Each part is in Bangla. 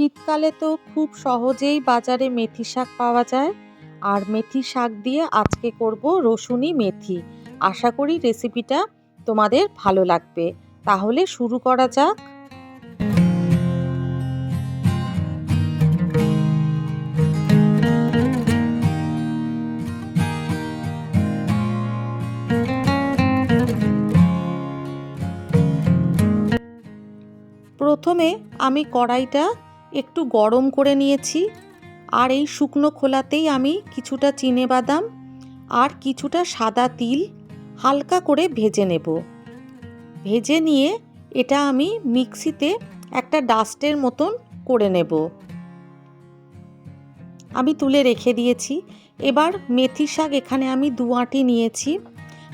শীতকালে তো খুব সহজেই বাজারে মেথি শাক পাওয়া যায়। আর মেথি শাক দিয়ে আজকে করব রসুনি মেথি। আশা করি রেসিপিটা তোমাদের ভালো লাগবে। তাহলে শুরু করা যাক। প্রথমে আমি কড়াইটা একটু গরম করে নিয়েছি, আর এই শুকনো খোলাতেই আমি কিছুটা চিনে বাদাম আর কিছুটা সাদা তিল হালকা করে ভেজে নেব। ভেজে নিয়ে এটা আমি মিক্সিতে একটা ডাস্টের মতন করে নেব। আমি তুলে রেখে দিয়েছি। এবার মেথি শাক এখানে আমি দু আঁটি নিয়েছি।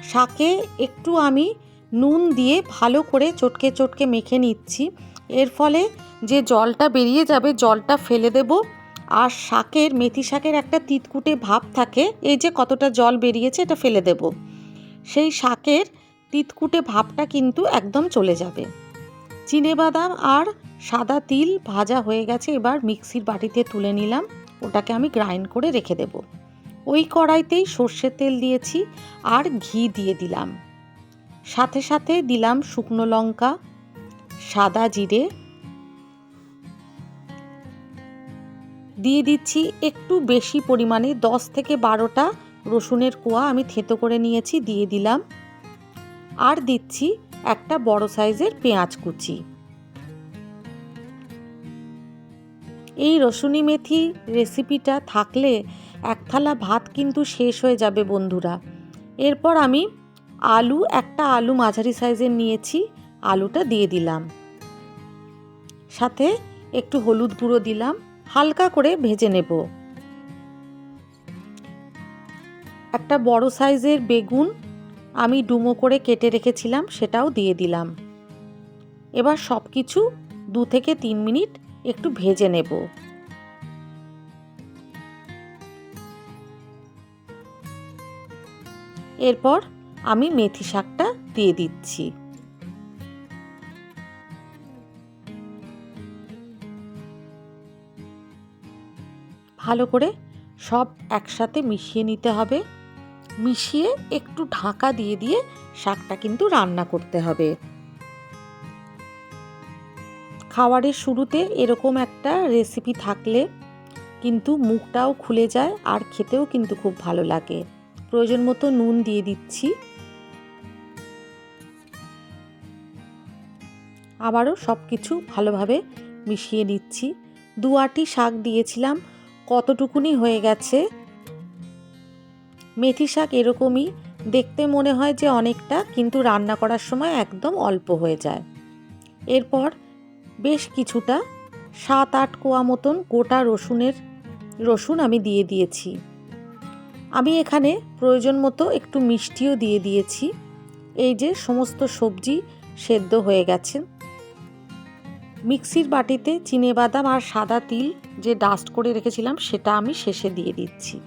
শাকে একটু আমি নুন দিয়ে ভালো করে চটকে চটকে মেখে নিচ্ছি। এর ফলে যে জলটা বেরিয়ে যাবে, জলটা ফেলে দেব। আর শাকের, মেথি শাকের একটা তিতকুটে ভাব থাকে, এই যে কতটা জল বেরিয়েছে এটা ফেলে দেব। সেই শাকের তিতকুটে ভাবটা কিন্তু একদম চলে যাবে। বাদাম আর সাদা তিল ভাজা হয়ে গেছে, এবার মিক্সির বাটিতে তুলে নিলাম। ওটাকে আমি গ্রাইন্ড করে রেখে দেব। ওই কড়াইতেই সর্ষের তেল দিয়েছি আর ঘি দিয়ে দিলাম। সাথে সাথে দিলাম শুকনো লঙ্কা সাদা জিরে। দিয়ে দিচ্ছি একটু বেশি পরিমাণে, দশ থেকে বারোটা রসুনের কোয়া আমি থেতো করে নিয়েছি, দিয়ে দিলাম। আর দিচ্ছি একটা বড় সাইজের পেঁয়াজ কুচি। এই রসুনি মেথি রেসিপিটা থাকলে এক থালা ভাত কিন্তু শেষ হয়ে যাবে বন্ধুরা। এরপর আমি আলু, একটা আলু মাঝারি সাইজের নিয়েছি। আলুটা দিয়ে দিলাম। সাথে একটু হলুদ গুঁড়ো দিলাম, হালকা করে ভেজে নেব। একটা বড় সাইজের বেগুন আমি ডুমো করে কেটে রেখেছিলাম, সেটাও দিয়ে দিলাম। এবার সব কিছু দু থেকে তিন মিনিট একটু ভেজে নেব। এরপর আমি মেথি শাকটা দিয়ে দিচ্ছি। ভালো করে সব একসাথে মিশিয়ে নিতে হবে। মিশিয়ে একটু ঢাকা দিয়ে দিয়ে শাকটা কিন্তু রান্না করতে হবে। খাবারের শুরুতে এরকম একটা রেসিপি থাকলে কিন্তু মুখটাও খুলে যায় আর খেতেও কিন্তু খুব ভালো লাগে। প্রয়োজন মতো নুন দিয়ে দিচ্ছি। আবারও সব কিছু ভালোভাবে মিশিয়ে নিচ্ছি। দু আটি শাক দিয়েছিলাম। কতটুকুনি হয়ে গেছে? মেথি শাক এরকমই। দেখতে মনে হয় যে অনেকটা, কিন্তু রান্না করার সময় একদম অল্প হয়ে যায়। এরপর বেশ কিছুটা, সাত আট কোয়া মতন গোটা রসুনের, রসুন আমি দিয়ে দিয়েছি। আমি এখানে প্রয়োজন মতো একটু মিষ্টিও দিয়ে দিয়েছি। এই যে সমস্ত সবজি সেদ্ধ হয়ে গেছে। মিক্সির বাটিতে বাদাম আর সাদা তিল যে ডাস্ট করে রেখেছিলাম, সেটা আমি শেষে দিয়ে দিচ্ছি।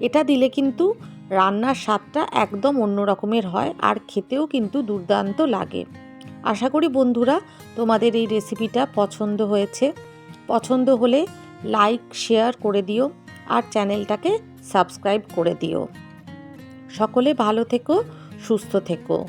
এটা দিলে কিন্তু রান্নার স্বাদটা একদম অন্য রকমের হয় আর খেতেও কিন্তু দুর্দান্ত লাগে। আশা করি বন্ধুরা, তোমাদের এই রেসিপিটা পছন্দ হয়েছে। পছন্দ হলে লাইক শেয়ার করে দিও আর চ্যানেলটাকে সাবস্ক্রাইব করে দিও। সকলে ভালো থেকো, সুস্থ থেকো।